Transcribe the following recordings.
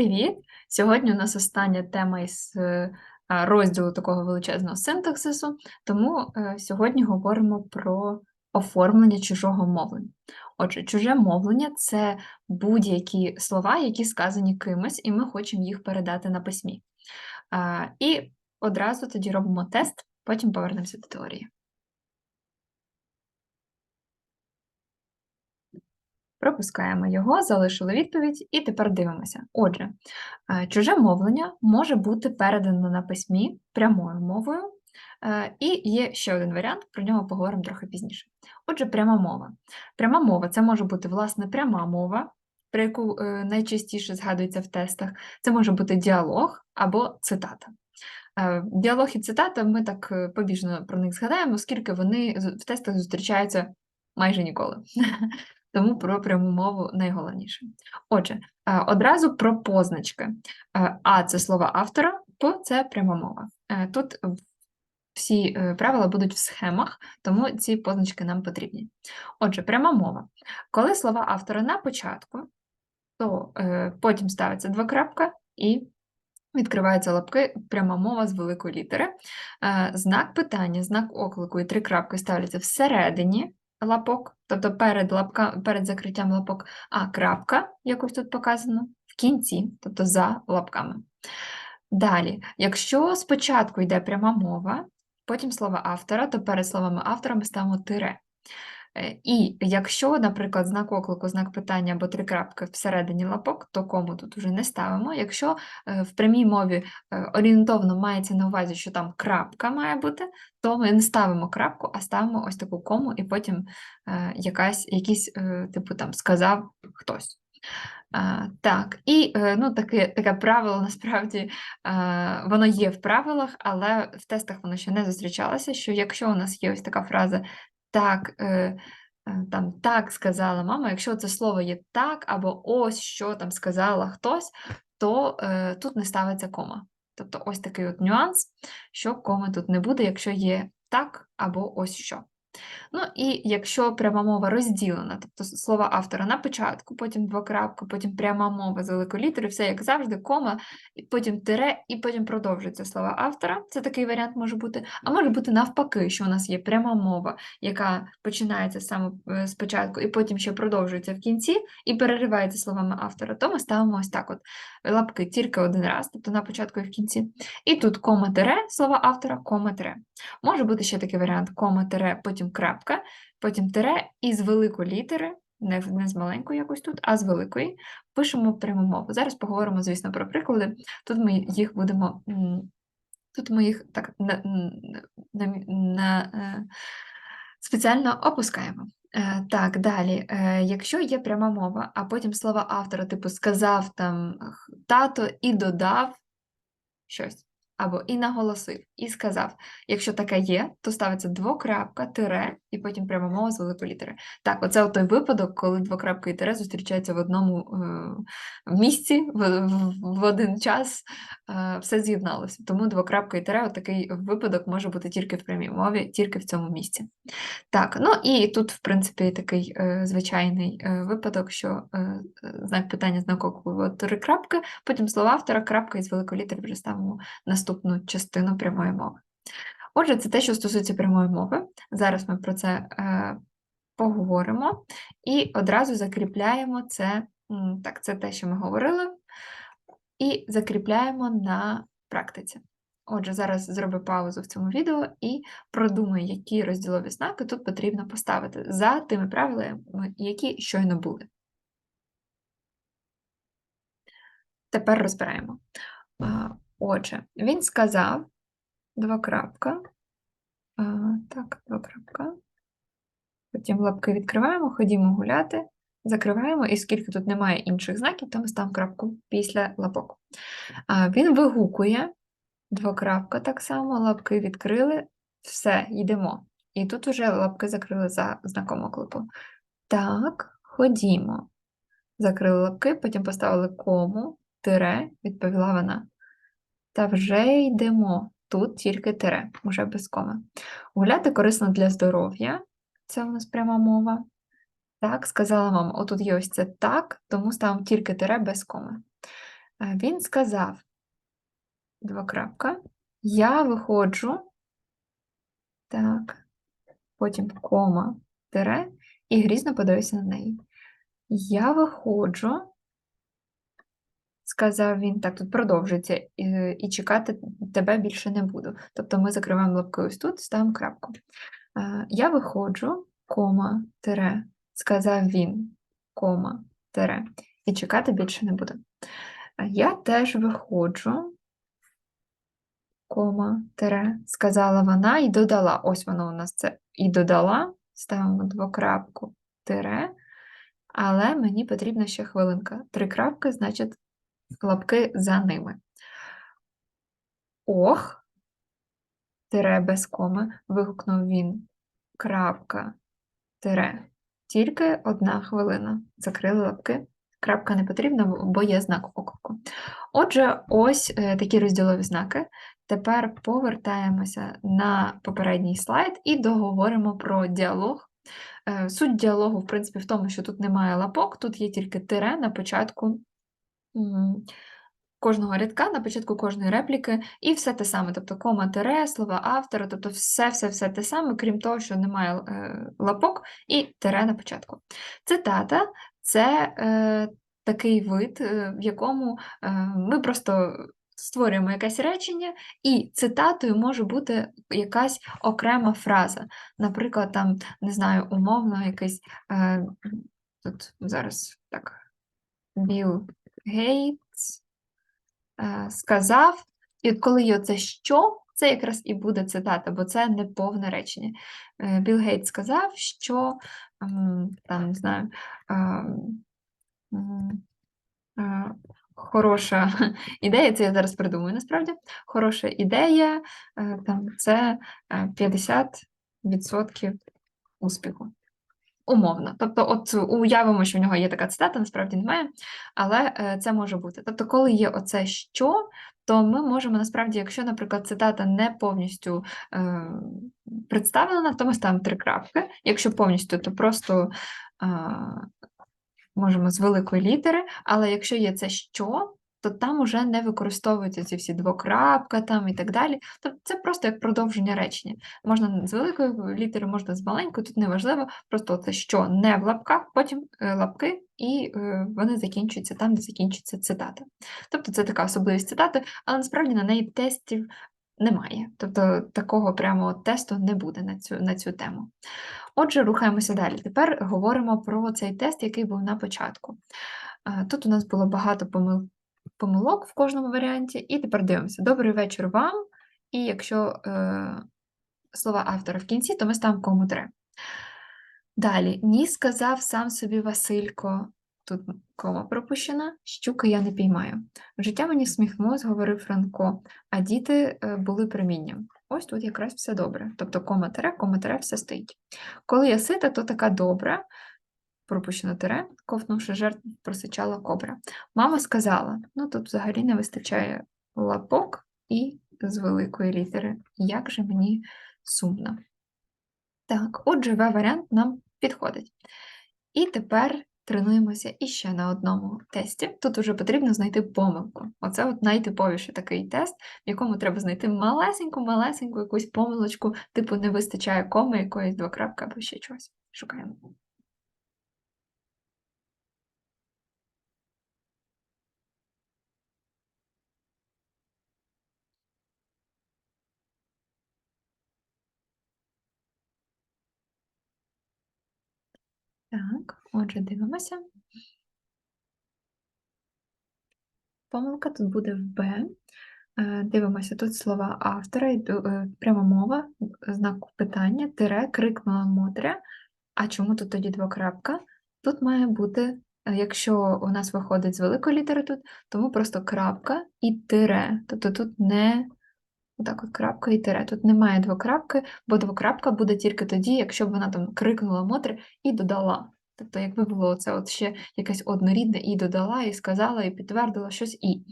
Привіт! Сьогодні у нас остання тема із е, розділу такого величезного синтаксису, тому е, сьогодні говоримо про оформлення чужого мовлення. Отже, чуже мовлення це будь-які слова, які сказані кимось, і ми хочемо їх передати на письмі. І одразу тоді робимо тест, потім повернемося до теорії. Пропускаємо його, залишили відповідь, і тепер дивимося. Отже, е, чуже мовлення може бути передано на письмі прямою мовою, е, і є ще один варіант, про нього поговоримо трохи пізніше. Отже, пряма мова. Пряма мова це може бути, власне, пряма мова, про яку е, найчастіше згадується в тестах, це може бути діалог або цитата. Діалог і цитата ми так побіжно про них згадаємо, оскільки вони в тестах зустрічаються майже ніколи. Тому про пряму мову найголовніше. Отже, е, одразу про позначки. Е, а це слово автора, П це пряма мова. Е, тут всі правила будуть в схемах, тому ці позначки нам потрібні. Отже, пряма мова. Коли слова автора на початку, то потім ставиться двокрапка і відкриваються лапки, пряма мова з великої літери. Знак питання, знак оклику і три крапки ставляться всередині лапок, тобто перед лапка, перед закриттям лапок, а крапка, якось тут показано, в кінці, тобто за лапками. Далі, якщо спочатку йде пряма мова, потім слово автора, то перед словами автора ми ставимо тире. Е, і якщо, наприклад, знак оклику, знак питання або три крапки всередині лапок, то кому тут вже не ставимо. Якщо е, в прямій мові е, орієнтовно мається на увазі, що там крапка має бути, то ми не ставимо крапку, а ставимо ось таку кому, і потім якась, якийсь, типу, там сказав хтось. А, Так, і ну, таке таке правило насправді а, воно є в правилах, але в тестах воно ще не зустрічалося. Що якщо у нас є ось така фраза так, е, е, там так сказала мама, якщо це слово є так, або ось що там сказала хтось, то е, тут не ставиться кома. Тобто ось такий от нюанс, що коми тут не буде, якщо є так або ось що. Ну і якщо пряма мова розділена, тобто слова автора на початку, потім двокрапка, потім пряма мова з великої літери, все як завжди, кома, потім тире, і потім продовжуються слова автора. Це такий варіант може бути. А може бути навпаки, що у нас є пряма мова, яка починається саме спочатку, і потім ще продовжується в кінці, і переривається словами автора, то ми ставимо ось так: от лапки тільки один раз, тобто на початку і в кінці. І тут кома тире, слова автора, кома тире. Може бути ще такий варіант: кома тире, потім крапка, потім тире і з великої літери, не, не з маленької якось тут, а з великої, пишемо пряму мову. Зараз поговоримо, звісно, про приклади. Тут ми їх будемо. Тут ми їх так на, на, на, е, спеціально опускаємо. Е, так, далі. Е, якщо є пряма мова, а потім слова автора, типу сказав там тато і додав щось або і наголосив, і сказав. Якщо таке є, то ставиться двокрапка, тире, і потім пряма мова з великої літери. Так, оце той випадок, коли двокрапка і тире зустрічаються в одному е, місці, в, в, в один час е, все з'єдналося. Тому двокрапка і тире, такий випадок може бути тільки в прямій мові, тільки в цьому місці. Так, ну і тут, в принципі, такий е, звичайний е, випадок, що е, знак питання знаково три крапки, потім слова автора, крапка із великої літери вже ставимо наступну наступну частину прямої мови. Отже, це те, що стосується прямої мови. Зараз ми про це е, поговоримо і одразу закріпляємо це, так, це те, що ми говорили, і закріпляємо на практиці. Отже, зараз зроблю паузу в цьому відео і продумаю, які розділові знаки тут потрібно поставити за тими правилами, які щойно були. Тепер розбираємо. Отже, він сказав два Так, два. Потім лапки відкриваємо, ходімо гуляти, закриваємо, і скільки тут немає інших знаків, то ми ставимо крапку після лапок. А, Він вигукує двокрапка так само, лапки відкрили, все, йдемо. І тут вже лапки закрили за знаком оклику. Так, ходімо. Закрили лапки, потім поставили кому, тире, відповіла вона. Та вже йдемо. Тут тільки тире, уже без коми. Гуляти корисно для здоров'я, це у нас пряма мова. Так, сказала мама, отут є ось це так, тому ставимо тільки тире без коми. Е, Він сказав, двокрапка, я виходжу, так, потім кома, тире, і грізно подивився на неї. Я виходжу, сказав він, так, тут продовжується, і, і чекати тебе більше не буду. Тобто ми закриваємо лапки ось тут, ставимо крапку. Е, Я виходжу, кома, тире, сказав він, кома, тире, і чекати більше не буду. Е, Я теж виходжу, кома, тире, сказала вона і додала. Ось воно у нас це і додала, ставимо двокрапку, тире, але мені потрібна ще хвилинка. Три крапки, значить, лапки за ними. Ох, тире без коми, вигукнув він. Крапка, тире. Тільки одна хвилина. Закрили лапки. Крапка не потрібна, бо є знак оклику. Отже, ось е, такі розділові знаки. Тепер повертаємося на попередній слайд і договоримо про діалог. Е, Суть діалогу, в принципі, в тому, що тут немає лапок, тут є тільки тире на початку кожного рядка, на початку кожної репліки, і все те саме, тобто кома тире, слова автора, тобто все-все-все те саме, крім того, що немає е, лапок і тире на початку. Цитата це е, такий вид, е, в якому е, ми просто створюємо якесь речення, і цитатою може бути якась окрема фраза. Наприклад, там, не знаю, умовно, якийсь е, тут зараз так, Білл Гейтс е, сказав, і коли є оце що, це якраз і буде цитата, бо це не повне речення. Е, Білл Гейтс сказав, що ем, там, не знаю, е, хороша ідея, це я зараз придумаю насправді. Хороша ідея там, це е, 50% успіху. Умовно. Тобто, от уявимо, що в нього є така цитата, насправді немає, але е, це може бути. Тобто, коли є оце що, то ми можемо насправді, якщо, наприклад, цитата не повністю е, представлена, то ми ставимо три крапки. Якщо повністю, то просто е, можемо з великої літери, але якщо є це що, то там уже не використовуються ці всі двокрапка там і так далі. Тобто це просто як продовження речення. Можна з великої літери, можна з маленької, тут неважливо, просто це що не в лапках, потім е, лапки, і е, вони закінчуються там, де закінчується цитата. Тобто це така особливість цитати, але насправді на неї тестів немає. Тобто такого прямо тесту не буде на цю, на цю тему. Отже, рухаємося далі. Тепер говоримо про цей тест, який був на початку. Е, Тут у нас було багато помил, помилок в кожному варіанті, і тепер дивимося. Добрий вечір вам. І якщо е, слова автора в кінці, то ми ставимо кому тре. Далі, ні, сказав сам собі Василько, тут кома пропущена, щуки я не піймаю. Життя мені всміхнулось, говорив Франко, а діти е, були промінням. Ось тут якраз все добре. Тобто кома тире, кома тире, все стоїть. Коли я сита, то така добра, пропущено тире, ковтнувши жертв, просичала кобра. Мама сказала: ну тут взагалі не вистачає лапок і з великої літери. Як же мені сумно. Так, отже, В-варіант нам підходить. І тепер тренуємося іще на одному тесті. Тут вже потрібно знайти помилку. Оце от найтиповіший такий тест, в якому треба знайти малесеньку-малесеньку якусь помилочку, типу не вистачає коми, якоїсь двокрапки або ще чогось. Шукаємо. Так, отже, дивимося. Помилка тут буде в Б. Е, Дивимося, тут слова автора, е, пряма мова, знак питання, тире, крикнула Мотря. А чому тут тоді двокрапка? Тут має бути, е, якщо у нас виходить з великої літери тут, тому просто крапка і тире. Тобто тут не отак от крапка і тире. Тут немає двокрапки, бо двокрапка буде тільки тоді, якщо б вона там крикнула Мотря і додала. Тобто, якби було це от ще якесь однорідне і додала, і сказала, і підтвердила щось і.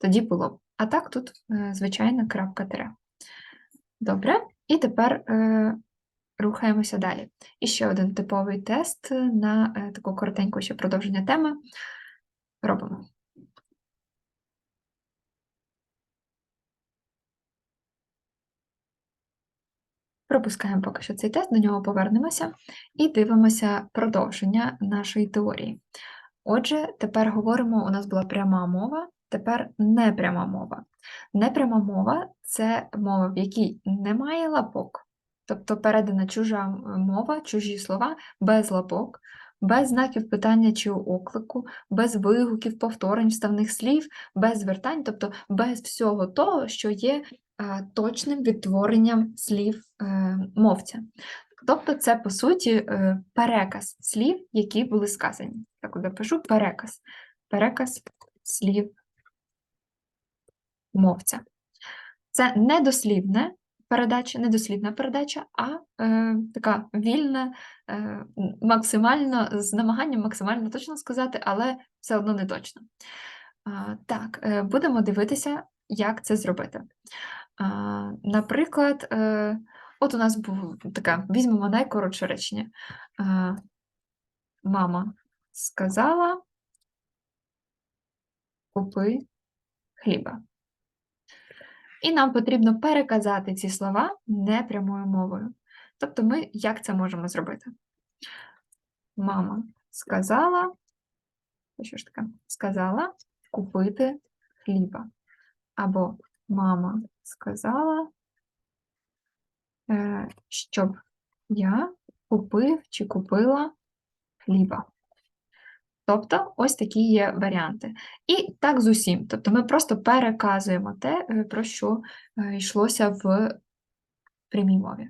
Тоді було. А так тут е, звичайна крапка тире. Добре, і тепер е, рухаємося далі. І ще один типовий тест на е, таку коротеньку ще продовження теми. Робимо. Пропускаємо поки що цей тест, до нього повернемося і дивимося продовження нашої теорії. Отже, тепер говоримо, у нас була пряма мова, тепер непряма мова. Непряма мова це мова, в якій немає лапок, тобто передана чужа мова, чужі слова без лапок, без знаків питання чи оклику, без вигуків, повторень, вставних слів, без звертань, тобто без всього того, що є точним відтворенням слів е, мовця. Тобто, це, по суті, е, переказ слів, які були сказані. Так, от я пишу переказ. Переказ слів мовця. Це не дослівне передача, не дослівна передача, а е, така вільна, е, максимально з намаганням максимально точно сказати, але все одно не точно. А, так, е, будемо дивитися, як це зробити. Наприклад, е, от у нас був таке, візьмемо найкоротше речення. Мама сказала, купи хліба. І нам потрібно переказати ці слова непрямою мовою. Тобто ми як це можемо зробити? Мама сказала, що ж таке? Сказала купити хліба. Або мама сказала, е, щоб я купив чи купила хліба. Тобто, ось такі є варіанти. І так з усім. Тобто ми просто переказуємо те, е, про що е, йшлося в прямій мові.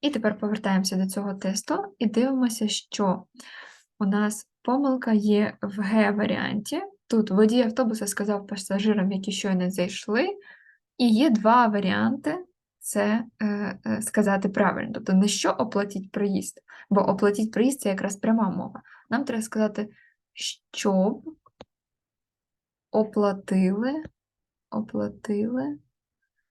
І тепер повертаємося до цього тесту і дивимося, що у нас помилка є в Г-варіанті. Тут водій автобуса сказав пасажирам, які щойно зайшли, і є два варіанти це е, е, сказати правильно. Тобто не що оплатіть проїзд, бо оплатіть проїзд це якраз пряма мова. Нам треба сказати, щоб оплатили, оплатили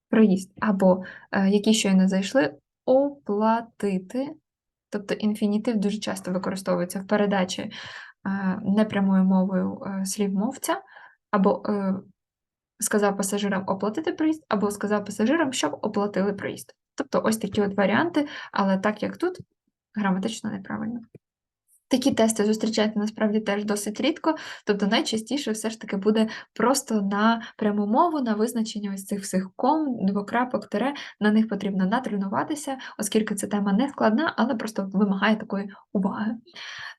проїзд, або е, які щойно зайшли, оплатити. Тобто інфінітив дуже часто використовується в передачі непрямою мовою е, слів мовця, або е, сказав пасажирам оплатити проїзд, або сказав пасажирам, щоб оплатили проїзд. Тобто ось такі от варіанти, але так як тут, граматично неправильно. Такі тести зустрічаються насправді теж досить рідко, тобто найчастіше все ж таки буде просто на пряму мову, на визначення ось цих всіх ком, двокрапок, тире, на них потрібно натренуватися, оскільки ця тема не складна, але просто вимагає такої уваги.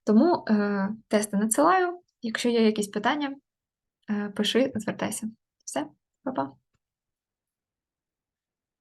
Тому е, тести надсилаю. Якщо є якісь питання, е, пиши, звертайся. Все, па-па.